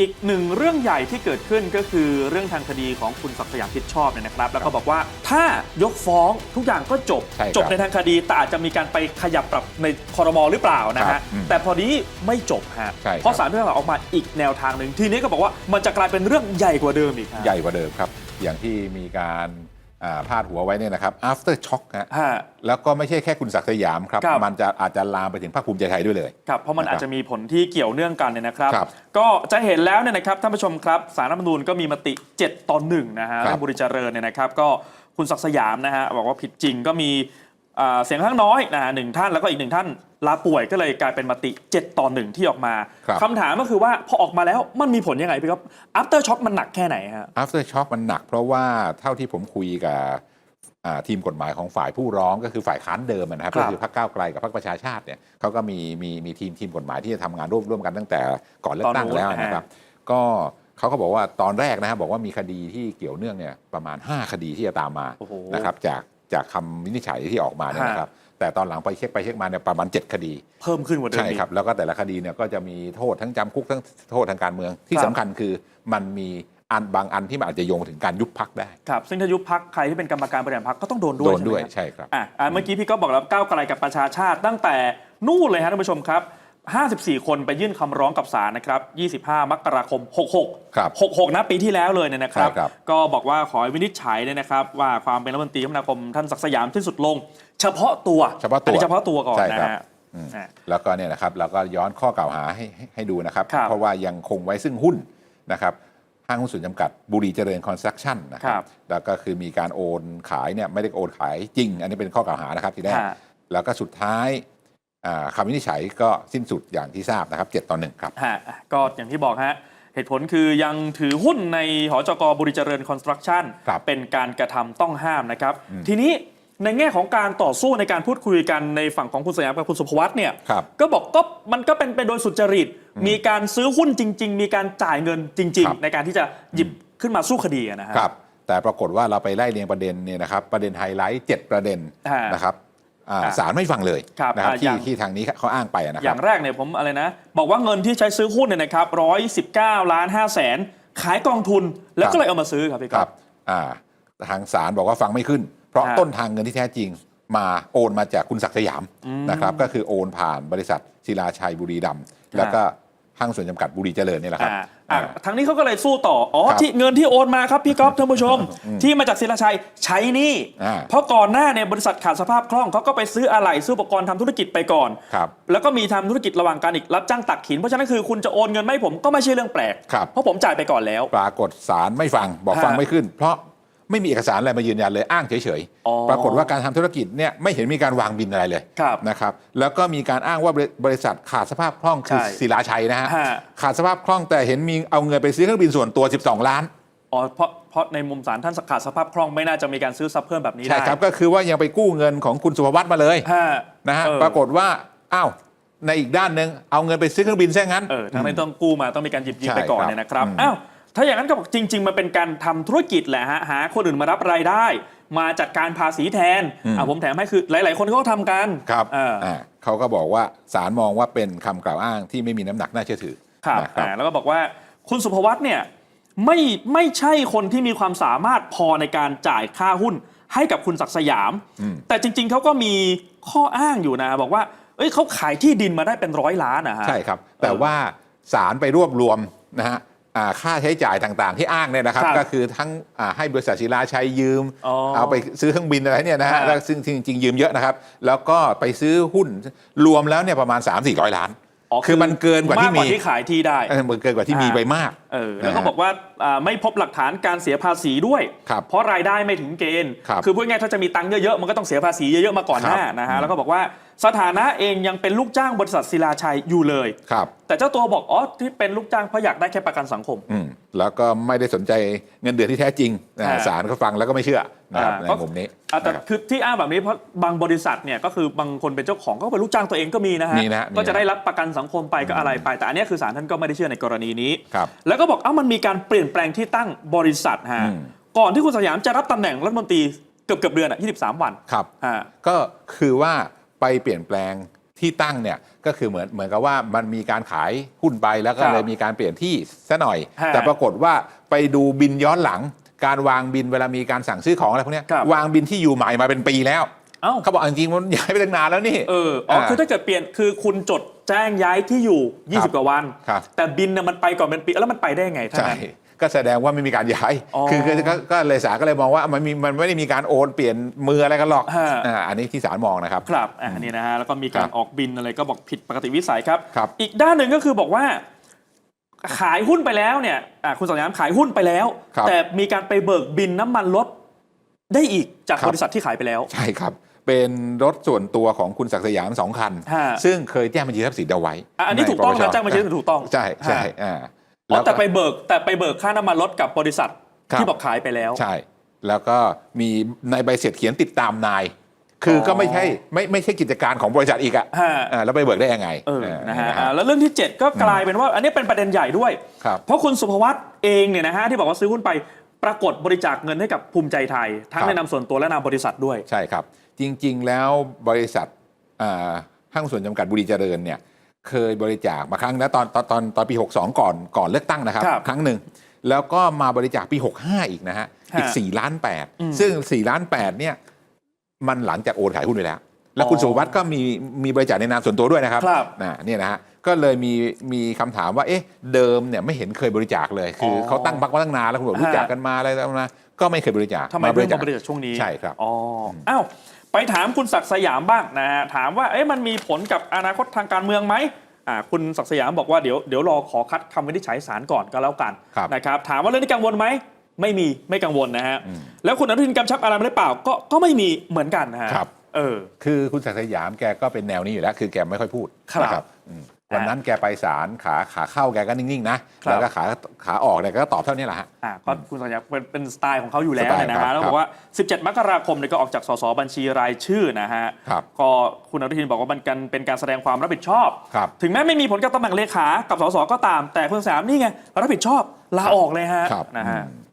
อีกหนึ่งเรื่องใหญ่ที่เกิดขึ้นก็คือเรื่องทางคดีของคุณศักดิ์สยามชิดชอบเนี่ยนะครับ แล้วก็บอกว่าถ้ายกฟ้องทุกอย่างก็จบ ใช่ครับจบในทางคดีแต่อาจจะมีการไปขยับปรับในคอรมอหรือเปล่านะครัฮะบอืมแต่พอนี้ไม่จบฮะใช่ครับ เพราะสารพิพากษาออกมาอีกแนวทางหนึ่งทีนี้ก็บอกว่ามันจะกลายเป็นเรื่องใหญ่กว่าเดิมอีกฮะ ใหญ่กว่าเดิมครับ อย่างที่มีการอ่า พาดหัวไว้เนี่ยนะครับ after shock ฮะฮะ แล้วก็ไม่ใช่แค่คุณศักดิ์สยามครับ ครับ มันจะอาจจะลามไปถึงภาคภูมิใจไทยด้วยเลย ครับเพราะมันนะครับอาจจะมีผลที่เกี่ยวเนื่องกันเนี่ยนะครับ ครับก็จะเห็นแล้วเนี่ยนะครับท่านผู้ชมครับสารรัฐธรรมนูญก็มีมติ 7 ต่อ1นะฮะครับ เรื่องบุรีเจริญเนี่ยนะครับ ก็คุณศักดิ์สยามนะฮะบอกว่าผิดจริงก็มีอ่า เสียงข้างน้อยนะฮะหนึ่งท่านแล้วก็อีกหนึ่งท่านลาป่วยก็เลยกลายเป็นมติ 7 ต่อ1ที่ออกมาครับคำถามก็คือว่าพอออกมาแล้วมันมีผลยังไงพี่ครับ after shock มันหนักแค่ไหนฮะ after shock มันหนักเพราะว่าเท่าที่ผมคุยกับอ่าทีมกฎหมายของฝ่ายผู้ร้องก็คือฝ่ายค้านเดิมนะครับครับก็คือพรรคก้าวไกลกับพรรคประชาชาติเนี่ยเขาก็มีมีมีทีมทีมกฎหมายที่จะทำงานร่วมร่วมกันตั้งแต่ก่อนเลือกตั้งแล้วนะครับ ก็เขาก็บอกว่าตอนแรกนะครับบอกว่ามีคดีที่เกี่ยวเนื่องเนี่ยประมาณ 5 คดีที่จะตามมาโอ้โหนะครับจาก จากคำวินิจฉัยที่ออกมาเนี่ยนะครับแต่ตอนหลังไปเช็คไปเช็คมาเนี่ยประมาณ 7 คดี เพิ่มขึ้นกว่าเดิมใช่อีกครับแล้วก็แต่ละคดีเนี่ยก็จะมีโทษทั้งจำคุกทั้งโทษทางการเมืองที่ครับสำคัญคือมันมีอันบางอันที่มันอาจจะโยงถึงการยุบพักได้ครับซึ่งถ้ายุบพักใครที่เป็นกรรมการบริหารพักก็ต้องโดนด้โดวยนใช่ไหมด้วยครับใช่ครับอะอะเมื่อกี้พี่ก็บอกแล้วก้าวไกลกับประชาชาติตั้งแต่นู่นเลยฮะท่านผู้ชมครับ 54 คนไปยื่นคำร้องกับศาลนะครับ 25 มกราคม 66 ครับ66 นะปีที่แล้วเลยเนี่ยนะครับ ใช่ครับ ก็บอกว่าขอให้วินิจฉัยเนี่ยนะครับ ว่าความเป็นรัฐมนตรีคมนาคมท่านศักดิ์สยามสิ้นสุดลง เฉพาะตัวเฉพาะตัวอันนี้เฉพาะตัวก่อนใช่นะครับ ฮะอืมอะแล้วก็เนี่ยนะครับเราก็ย้อนข้อกล่าวหาให้ให้ให้ดูนะครับ ครับเพราะว่ายังคงไว้ซึ่งหุ้นนะครับห้างหุ้นส่วนจำกัดบุรีเจริญคอนสตรักชั่นนะคครัรับบแล้วก็คือมีการโอนขายเนี่ยไม่ได้โอนขายจริง อันนี้เป็นข้อกล่าวหานะครับทีแรกฮะแล้วก็สุดท้ายอ่า คำวินิจฉัยก็สิ้นสุดอย่างที่ทราบนะครับ7ต่อ1ครับฮะอะก็อย่างที่บอกฮะเหตุผลคือยังถือหุ้นในหอจกบุรีเจริญคอนสตรักชั่นครับเป็นการกระทำต้องห้ามนะครับอืมทีนี้ในแง่ของการต่อสู้ในการพูดคุยกันในฝั่งของคุณสยามกับคุณสุภวัตเนี่ยครับก็บอกก็มันก็เป็นไปโดยสุจริต มีการซื้อหุ้นจริง ๆ มีการจ่ายเงินจริงครับๆในการที่จะหยิบขึ้นมาสู้คดีอะนะฮะครับแต่ปรากฏว่าเราไปไล่เรียงประเด็นเนี่ยนะครับประเด็นไฮไลท์7ประเด็นฮะนะครับอ่าอะ ศาลไม่ฟังเลยครับนะครับอะอที่ย่าง ที่ทางนี้เขาอ้างไปนะอครัย่าบ งแรกเนี่ยผมอะไรนะ บอกว่าเงินที่ใช้ซื้อหุ้นเนี่ยนะครับร้อยสิบเก้าล้านห้าแสนขายกองทุนแล้วครับก็เลยเอามาซื้อครับพี่คครัรับบอ่าทางศาลบอกว่าฟังไม่ขึ้น เพราะฮะต้นทางเงินที่แท้จริงมาโอนมาจากคุณศักดิ์สยามอืมนะครับก็คือโอนผ่านบริษัทศิลาชัยบุรีดำแล้วก็ ห้างส่วนจำกัดบุรีเจริญนี่แหละครับ อ่าอะอ่าทางนี้เขาก็เลยสู้ต่อ อ๋อครับที่เงินที่โอนมาครับพี่ก๊อฟท่านผู้ชม ที่มาจากศิลาชัยใช้หนี่ อ่า เพราะก่อนหน้าเนี่ยบริษัทขาดสภาพคล่องเขาก็ไปซื้ออะไหล่ซื้ออุปกรณ์ทำธุรกิจไปก่อน ครับ แล้วก็มีทำธุรกิจระหว่างการอีกรับจ้างตักหิน เพราะฉะนั้นคือคุณจะโอนเงินมาให้ผมก็ไม่ใช่เรื่องแปลก ครับ เพราะผมจ่ายไปก่อนแล้ว ปรากฏศาลไม่ฟังบอกฮะฟังไม่ขึ้น เพราะ ไม่มีเอกสารอะไรมายืนยันเลยอ้างเฉยอ๋อ ๆ ปรากฏว่าการทำธุรกิจเนี่ยไม่เห็นมีการวางบินอะไรเลย ครับ นะครับแล้วก็มีการอ้างว่าบริบริษัทขาดสภาพคล่องคือใช่ศิลาชัยนะฮะฮะ ขาดสภาพคล่องแต่เห็นมีเอาเงินไปซื้อเครื่องบินส่วนตัว 12 ล้านอ๋อเพราะเพราะในมุมศาลท่านขาดสภาพคล่องไม่น่าจะมีการซื้อซับเพิ่มแบบนี้ใช่ได้ครับก็คือว่ายังไปกู้เงินของคุณสุภวัตมาเลยฮะนะฮะเออปรากฏว่าอ้าวในอีกด้านหนึ่งเอาเงินไปซื้อเครื่องบินซะงั้น เออทั้งนั้นต้องกู้มาต้องมีการหยิบยืมใช่ไปก่อนครับเนี่ยนะครับอืม อ้าว ถ้าอย่างนั้นก็บอกจริง ๆ มันเป็นการทำธุรกิจแหละฮะหาคนอื่นมารับรายได้ มาจัดการภาษีแทนอ่าผมแถมให้คือหลาย ๆ คนเขาก็ทำกันครับเอออ่าเขาก็บอกว่าศาลมองว่าเป็นคำกล่าวอ้างที่ไม่มีน้ำหนักน่าเชื่อถือครับนะครับอ่าแล้วก็บอกว่าคุณสุภวัตเนี่ยไม่ไม่ใช่คนที่มีความสามารถพอในการจ่ายค่าหุ้นให้กับคุณศักดิ์สยามอืมแต่จริง ๆเขาก็มีข้ออ้างอยู่นะ บอกว่า เอ้ยเขาขายที่ดินมาได้เป็นร้อยล้านนะฮะใช่ครับ แต่ว่าศาลไปรวบรวมนะฮะอ่า ค่าใช้จ่ายต่างๆ ที่อ้างเนี่ยนะครับ ครับก็คือทั้งอ่าให้บริษัทศิลาชัยยืม อ๋อเอาไปซื้อเครื่องบินอะไรเนี่ยนะฮะฮะแล้วซึ่งจริงๆยืมเยอะนะครับ แล้วก็ไปซื้อหุ้นรวมแล้วเนี่ยประมาณ 3 4 0 0 ล้าน คือมันเกินกว่าที่มากกว่ามีที่ขายที่ได้ เออมันเกินกว่าที่มีไปมากเออแล้วก็นะฮะบอกว่าอ่าไม่พบหลักฐานการเสียภาษีด้วย ครับเพราะรายได้ไม่ถึงเกณฑ์ ครับอพูดง่ายๆถ้าจะมีตังค์เยอะๆ มันก็ต้องเสียภาษีเยอะๆมาก่อนหน้าครับ นะฮะอืมแล้วก็บอกว่าสถานะเองยังเป็นลูกจ้างบริษัทศิลาชัยอยู่เลย ครับ แต่เจ้าตัวบอกอ๋อที่เป็นลูกจ้างเพราะอยากได้แค่ประกันสังคม อืมแล้วก็ไม่ได้สนใจเงินเดือนที่แท้จริงนะฮะฮะศาลก็ฟังแล้วก็ไม่เชื่อนะครับอ่าในเพราะมุมนี้อะแต่นะครับ คือที่อ้างแบบนี้เพราะบางบริษัทเนี่ยก็คือบางคนเป็นเจ้าของก็เป็นลูกจ้างตัวเองก็มีนะฮะมีนะมีนะ ก็จะได้รับประกันสังคมไปก็อะไรไป แต่อันเนี้ยคือศาลท่านก็ไม่ได้เชื่อในกรณีนี้ ครับ แล้วก็บอกเอ้ามันมีการเปลี่ยนแปลงที่ตั้งบริษัทฮะอืม ก่อนที่คุณสยามจะรับตำแหน่งรัฐมนตรีเกือบเกือบๆเดือนอะ23 วันครับ ฮะ ก็คือว่าไปเปลี่ยนแปลงที่ตั้งเนี่ยก็คือเหมือนเหมือนกับว่ามันมีการขายหุ้นไปแล้วก็ครับเลยมีการเปลี่ยนที่ซะหน่อย ฮะแต่ปรากฏว่าไปดูบินย้อนหลัง การวางบินเวลามีการสั่งซื้อของอะไรพวกเนี้ยครับ วางบินที่อยู่ใหม่มาเป็นปีแล้ว เอ้า เขาบอกจริงๆมันย้ายไปตั้งนานแล้วนี่ เออ อ๋อคือถ้าเกิดเปลี่ยน คือคุณจดแจ้งย้ายที่อยู่ครับ20 กว่าวัน ครับ แต่บินน่ะมันไปก่อนเป็นปี แล้วมันไปได้ยังไงท่าใช่ นั้น ก็แสดงว่าไม่มีการย้าย อ๋อคือคือก็ก็เลยศาลก็เลยมองว่ามันมีมันไม่ได้มีการโอนเปลี่ยนมืออะไรกันหรอกฮะ อ่าอันนี้ที่ศาลมองนะครับ ครับ อ่านี่นะฮะ แล้วก็มีการครับออกบินอะไรก็บอกผิดปกติวิสัยครับ ครับ อีกด้านหนึ่งก็คือบอกว่า ขายหุ้นไปแล้วเนี่ยอ่าคุณสังยามขายหุ้นไปแล้ว ครับแต่มีการไปเบิกบินน้ำมันรถได้อีกจากครับ บริษัทที่ขายไปแล้ว ใช่ครับ เป็นรถส่วนตัวของคุณศักดิ์สยามสองคัน ฮะ ซึ่งเคยแจ้งบัญชีทรัพย์สินเอาไว้อะอันนี้ถูกต้องใปนะปชแจ้งบัญชีถูกต้องใช่ใช่ฮะอ่าอ๋อแล้วแต่ก็ไปเบิกแต่ไปเบิกค่าน้ำมันรถกับบริษัทครับ ที่บอกขายไปแล้ว ใช่ แล้วก็มีในใบเสร็จเขียนติดตามนาย คือออก็ไม่ใช่ไม่ไม่ใช่กิจการของบริษัทอีกอะฮะ อ่าแล้วไปเบิกได้ยังไงเออนะฮะเอออ่าแล้วเรื่องที่ 7 ก็กลายเป็นว่า อันนี้เป็นประเด็นใหญ่ด้วย ครับ เพราะคุณสุภวัตเองเนี่ยนะฮะที่บอกว่าซื้อหุ้นไปปรากฏบริจาคเงินให้กับภูมิใจไทย ทั้งครับ ในนามส่วนตัวและนามบริษัทด้วย ใช่ครับ จริง ๆ แล้วบริษัทอ่าห้างส่วนจำกัดบุรีเจริญเนี่ยเคยบริจาคมาครั้งนะตอนตอนตอนตอนปี 62 ก่อนก่อนเลือกตั้งนะครับ ครับครั้งหนึ่ง แล้วก็มาบริจาคปี 65 อีกนะฮะอีกฮะ4ล้านอืม8ซึ่ง4ล้าน8เนี่ยมันหลังจากโอนขายหุ้นไปแล้ว แล้วคุณอ๋อสุวัสด์ก็มีมีบริจาคในนามส่วนตัวด้วยนะครับครับนะเนี่ยนะฮะก็เลยมีมีคำถามว่าเอ๊ะเดิมเนี่ยไม่เห็นเคยบริจาคเลย คือออเขาตั้งบักมาตั้งนานแล้วคุณบอกรู้จักกันมาอะไรแล้วนะ ก็ไม่เคยบริจาคทำไมบเพิ่ริงจามาคบริจาคช่วงนี้ใช่ครับอ๋ออ้าวไปถามคุณศักดิ์สยามบ้างนะฮะถามว่าเอ๊ะมันมีผลกับอนาคตทางการเมืองไหมอ่าคุณศักดิ์สยามบอกว่าเดี๋ยวเดี๋ยวรอขอคัดคำวินิจฉัยศาลก่อนก็แล้วกันครับ นะครับถามว่าเรื่องนี้กังวลไหมไม่มีไม่กังวลนะฮะอืมแล้วคุณอนุทินกำชับอะไรมาหรือเปล่าก็ก็ไม่มีเหมือนกันนะฮะครับ เออ คือคุณศักดิ์สยามแกก็เป็นแนวนี้อยู่แล้ว คือแกไม่ค่อยพูดครับ นะอืม วันนั้นแกไปศาลขาขาเข้าแกก็นิ่งๆนะ ครับ แล้วก็ขาขาออกเนี่ยก็ตอบเท่านี้แหละฮะ อ่าก็คุณสัญญาเป็นเป็นสไตล์ของเขาอยู่แล้วสไตล์นะครัฮะบแล้วบอกว่า 17 มกราคมเนี่ยก็ออกจากสสบัญชีรายชื่อนะฮะครับก็คุณอนุทินบอกว่ามันกันเป็นการแสดงความรับผิดชอบ ครับ ถึงแม้ไม่มีผลกับตำแหน่งเลขา กับสสก็ตาม แต่คุณสยามนี่ไงรับผิดชอบลาออกเลยฮะครับนะฮะ อืม